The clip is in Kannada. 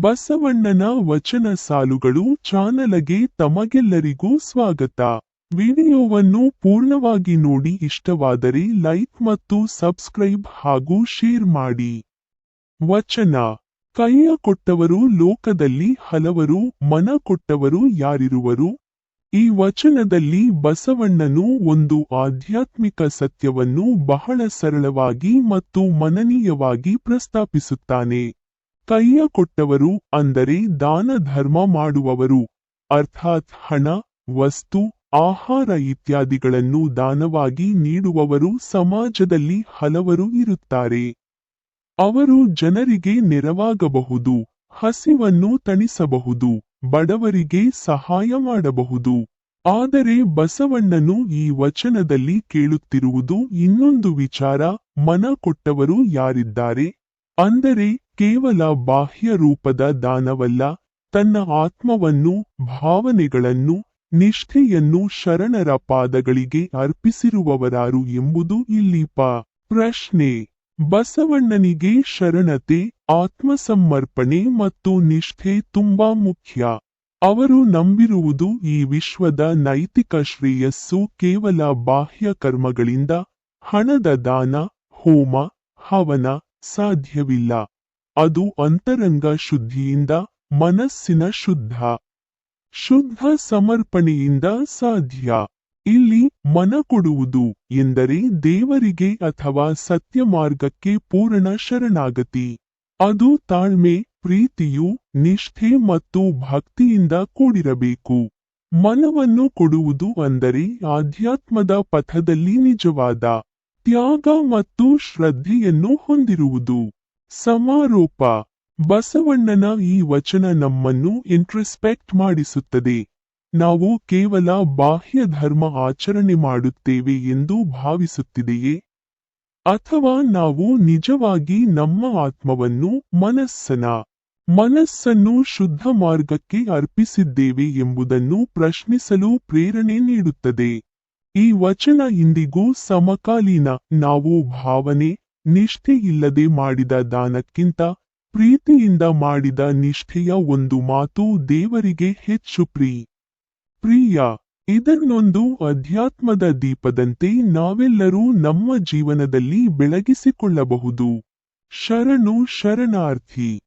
ಬಸವಣ್ಣನ ವಚನ ಸಾಲುಗಳು ಚಾನಲಗೆ ತಮಗೆಲ್ಲರಿಗೂ ಸ್ವಾಗತ. ವಿಡಿಯೋವನ್ನು ಪೂರ್ಣವಾಗಿ ನೋಡಿ ಇಷ್ಟವಾದರೆ ಲೈಕ್ ಮತ್ತು ಸಬ್ಸ್ಕ್ರೈಬ್ ಹಾಗೂ ಶೇರ್ ಮಾಡಿ. ವಚನ. ಕೈಯ ಕೊಟ್ಟವರು ಲೋಕದಲ್ಲಿ ಹಲವರು, ಮನ ಕೊಟ್ಟವರು ಯಾರಿರುವರು? ಈ ವಚನದಲ್ಲಿ ಬಸವಣ್ಣನು ಒಂದು ಆಧ್ಯಾತ್ಮಿಕ ಸತ್ಯವನ್ನು ಬಹಳ ಸರಳವಾಗಿ ಮತ್ತು ಮನನೀಯವಾಗಿ ಪ್ರಸ್ತಾಪಿಸುತ್ತಾನೆ. ಕೈಯ ಕೊಟ್ಟವರು ಅಂದರೆ ದಾನ ಧರ್ಮ ಮಾಡುವವರು. ಅರ್ಥಾತ್ ಹಣ, ವಸ್ತು, ಆಹಾರ ಇತ್ಯಾದಿಗಳನ್ನು ದಾನವಾಗಿ ನೀಡುವವರು ಸಮಾಜದಲ್ಲಿ ಹಲವರು ಇರುತ್ತಾರೆ. ಅವರು ಜನರಿಗೆ ನೆರವಾಗಬಹುದು, ಹಸಿವನ್ನು ತಣಿಸಬಹುದು, ಬಡವರಿಗೆ ಸಹಾಯ ಮಾಡಬಹುದು. ಆದರೆ ಬಸವಣ್ಣನು ಈ ವಚನದಲ್ಲಿ ಕೇಳುತ್ತಿರುವುದು ಇನ್ನೊಂದು ವಿಚಾರ, ಮನ ಕೊಟ್ಟವರು ಯಾರಿದ್ದಾರೆ? ಅಂದರೆ ಕೇವಲ ಬಾಹ್ಯ ರೂಪದ ದಾನವಲ್ಲ, ತನ್ನ ಆತ್ಮವನ್ನು, ಭಾವನೆಗಳನ್ನು, ನಿಷ್ಠೆಯನ್ನು ಶರಣರ ಪಾದಗಳಿಗೆ ಅರ್ಪಿಸಿರುವವರಾರು ಎಂಬುದು ಇಲ್ಲಿ ಪ ಪ್ರಶ್ನೆ, ಬಸವಣ್ಣನಿಗೆ ಶರಣತೆ, ಆತ್ಮಸಮರ್ಪಣೆ ಮತ್ತು ನಿಷ್ಠೆ ತುಂಬಾ ಮುಖ್ಯ. ಅವರು ನಂಬಿರುವುದು ಈ ವಿಶ್ವದ ನೈತಿಕ ಶ್ರೇಯಸ್ಸು ಕೇವಲ ಬಾಹ್ಯ ಕರ್ಮಗಳಿಂದ, ಹಣದ ದಾನ, ಹೋಮ, ಹವನ ಸಾಧ್ಯವಿಲ್ಲ. ಅದು ಅಂತರಂಗ ಶುದ್ಧಿಯಿಂದ, ಮನಸ್ಸಿನ ಶುದ್ಧ ಶುದ್ಧ ಸಮರ್ಪಣೆಯಿಂದ ಸಾಧ್ಯ. ಇಲ್ಲಿ ಮನ ಕೊಡುವುದು ಎಂದರೆ ದೇವರಿಗೆ ಅಥವಾ ಸತ್ಯ ಮಾರ್ಗಕ್ಕೆ ಪೂರ್ಣ ಶರಣಾಗತಿ. ಅದು ತಾಳ್ಮೆ, ಪ್ರೀತಿಯು, ನಿಷ್ಠೆ ಮತ್ತು ಭಕ್ತಿಯಿಂದ ಕೂಡಿರಬೇಕು. ಮನವನ್ನು ಕೊಡುವುದು ಅಂದರೆ ಆಧ್ಯಾತ್ಮದ ಪಥದಲ್ಲಿ ನಿಜವಾದ ತ್ಯಾಗ ಮತ್ತು ಶ್ರದ್ಧೆಯನ್ನು ಹೊಂದಿರುವುದು. ಸಮಾರೋಪ. ಬಸವಣ್ಣನ ಈ ವಚನ ನಮ್ಮನ್ನು ಇಂಟ್ರಸ್ಪೆಕ್ಟ್ ಮಾಡಿಸುತ್ತದೆ. ನಾವು ಕೇವಲ ಬಾಹ್ಯ ಧರ್ಮ ಆಚರಣೆ ಮಾಡುತ್ತೇವೆ ಎಂದು ಭಾವಿಸುತ್ತಿದೆಯೇ? ಅಥವಾ ನಾವು ನಿಜವಾಗಿ ನಮ್ಮ ಆತ್ಮವನ್ನು ಮನಸ್ಸನ, ಮನಸ್ಸನ್ನು ಶುದ್ಧ ಮಾರ್ಗಕ್ಕೆ ಅರ್ಪಿಸಿದ್ದೇವೆ ಎಂಬುದನ್ನು ಪ್ರಶ್ನಿಸಲು ಪ್ರೇರಣೆ ನೀಡುತ್ತದೆ. ಈ ವಚನ ಇಂದಿಗೂ ಸಮಕಾಲೀನ, ನಾವು ಭಾವನೆ ನಿಷ್ಠೆ ಇಲ್ಲದೆ ಮಾಡಿದ ದಾನಕ್ಕಿಂತ ಪ್ರೀತಿಯಿಂದ ಮಾಡಿದ ನಿಷ್ಠೆಯ ಒಂದು ಮಾತು ದೇವರಿಗೆ ಹೆಚ್ಚು ಪ್ರೀ. ಪ್ರಿಯ, ಇದನ್ನೊಂದು ಅಧ್ಯಾತ್ಮದ ದೀಪದಂತೆ ನಾವೆಲ್ಲರೂ ನಮ್ಮ ಜೀವನದಲ್ಲಿ ಬೆಳಗಿಸಿಕೊಳ್ಳಬಹುದು. ಶರಣು ಶರಣಾರ್ಥಿ.